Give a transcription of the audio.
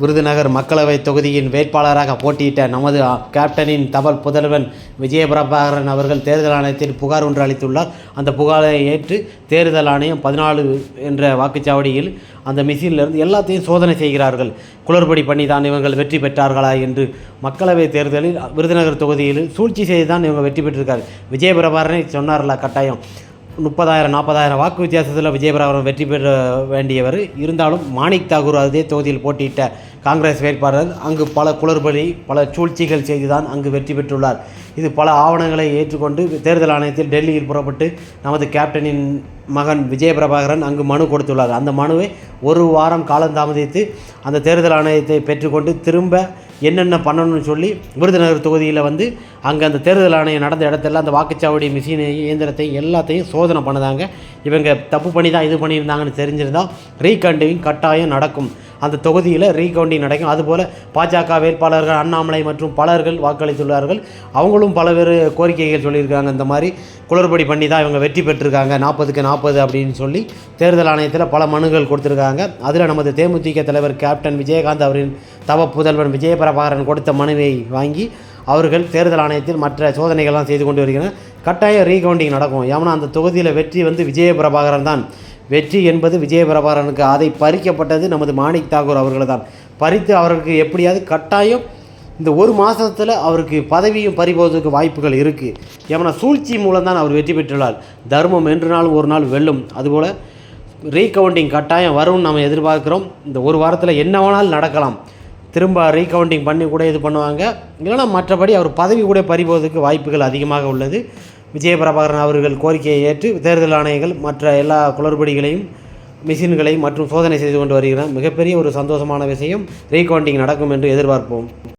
விருதுநகர் மக்களவை தொகுதியின் வேட்பாளராக போட்டியிட்ட நமது கேப்டனின் தவல் புதல்வன் விஜயபிரபாகரன் அவர்கள் தேர்தல் ஆணையத்தில் புகார் ஒன்று அளித்துள்ளார். அந்த புகாரை ஏற்று தேர்தல் ஆணையம் பதினாலு என்ற வாக்குச்சாவடியில் அந்த மிஷினிலிருந்து எல்லாத்தையும் சோதனை செய்கிறார்கள். குளறுபடி பண்ணி தான் இவர்கள் வெற்றி பெற்றார்களா என்று மக்களவை தேர்தலில் விருதுநகர் தொகுதியில் சூழ்ச்சி செய்து தான் இவங்க வெற்றி பெற்றிருக்காரு விஜயபிரபாரனை சொன்னார்ல கட்டாயம். முப்பதாயிரம் நாற்பதாயிரம் வாக்கு வித்தியாசத்தில் விஜயபிரபாரன் வெற்றி பெற வேண்டியவர். இருந்தாலும் மாணிக் தாகூர் அதே தொகுதியில் போட்டியிட்ட காங்கிரஸ் வேட்பாளர். அங்கு பல குளறுபடி பல சூழ்ச்சிகள் செய்துதான் அங்கு வெற்றி பெற்றுள்ளார். இது பல ஆவணங்களை ஏற்றுக்கொண்டு தேர்தல் ஆணையத்தில் டெல்லியில் புறப்பட்டு நமது கேப்டனின் மகன் விஜயபிரபாகரன் அங்கு மனு கொடுத்துள்ளார். அந்த மனுவை ஒரு வாரம் காலந்தாமதித்து அந்த தேர்தல் ஆணையத்தை பெற்றுக்கொண்டு திரும்ப என்னென்ன பண்ணணும்னு சொல்லி விருதுநகர் தொகுதியில் வந்து அங்கே அந்த தேர்தல் ஆணையம் நடந்த இடத்துல அந்த வாக்குச்சாவடி மிஷினை இயந்திரத்தையும் எல்லாத்தையும் சோதனை பண்ணுதாங்க. இவங்க தப்பு பண்ணி தான் இது பண்ணியிருந்தாங்கன்னு தெரிஞ்சிருந்தால் ரீகண்டிங் கட்டாயம் நடக்கும். அந்த தொகுதியில் ரீகவுண்டிங் நடக்கும். அதுபோல் பாஜக வேட்பாளர்கள் அண்ணாமலை மற்றும் பலர்கள் வாக்களித்துள்ளார்கள். அவங்களும் பலவேறு கோரிக்கைகள் சொல்லியிருக்காங்க. இந்த மாதிரி குளறுபடி பண்ணி தான் இவங்க வெற்றி பெற்றிருக்காங்க. நாற்பதுக்கு நாற்பது அப்படின்னு சொல்லி தேர்தல் ஆணையத்தில் பல மனுகள் கொடுத்துருக்காங்க. அதில் நமது தேமுதிக தலைவர் கேப்டன் விஜயகாந்த் அவரின் தவ புதல்வன் விஜயபிரபாகரன் கொடுத்த மனுவை வாங்கி அவர்கள் தேர்தல் ஆணையத்தில் மற்ற சோதனைகள்லாம் செய்து கொண்டு வருகின்றனர். கட்டாயம் ரீகவுண்டிங் நடக்கும். ஏன்னா அந்த தொகுதியில் வெற்றி வந்து விஜயபிரபாகரன் தான். வெற்றி என்பது விஜயபிரபாரனுக்கு அதை பறிக்கப்பட்டது நமது மாணிக் தாகூர் அவர்கள் தான் பறித்து அவருக்கு எப்படியாவது கட்டாயம் இந்த ஒரு மாதத்தில் அவருக்கு பதவியும் பறிபோவதற்கு வாய்ப்புகள் இருக்குது ஏன்னா சூழ்ச்சி மூலம் தான் அவர் வெற்றி பெற்றுள்ளார். தர்மம் என்று நாள் ஒரு நாள் வெல்லும். அதுபோல் ரீகவுண்டிங் கட்டாயம் வரும்னு நம்ம எதிர்பார்க்குறோம். இந்த ஒரு வாரத்தில் என்ன வேணாலும் நடக்கலாம். திரும்ப ரீகவுண்டிங் பண்ணி கூட இது பண்ணுவாங்க. இல்லைன்னா மற்றபடி அவர் பதவி கூட பறிபோவதற்கு வாய்ப்புகள் அதிகமாக உள்ளது. விஜயபிரபாகரன் அவர்கள் கோரிக்கையை ஏற்று தேர்தல் ஆணையங்கள் மற்ற எல்லா குளறுபடிகளையும் மிஷின்களை மற்றும் சோதனை செய்து கொண்டு வருகிறார் மிகப்பெரிய ஒரு சந்தோஷமான விஷயம் ரீகவுண்டிங் நடக்கும் என்று எதிர்பார்ப்போம்.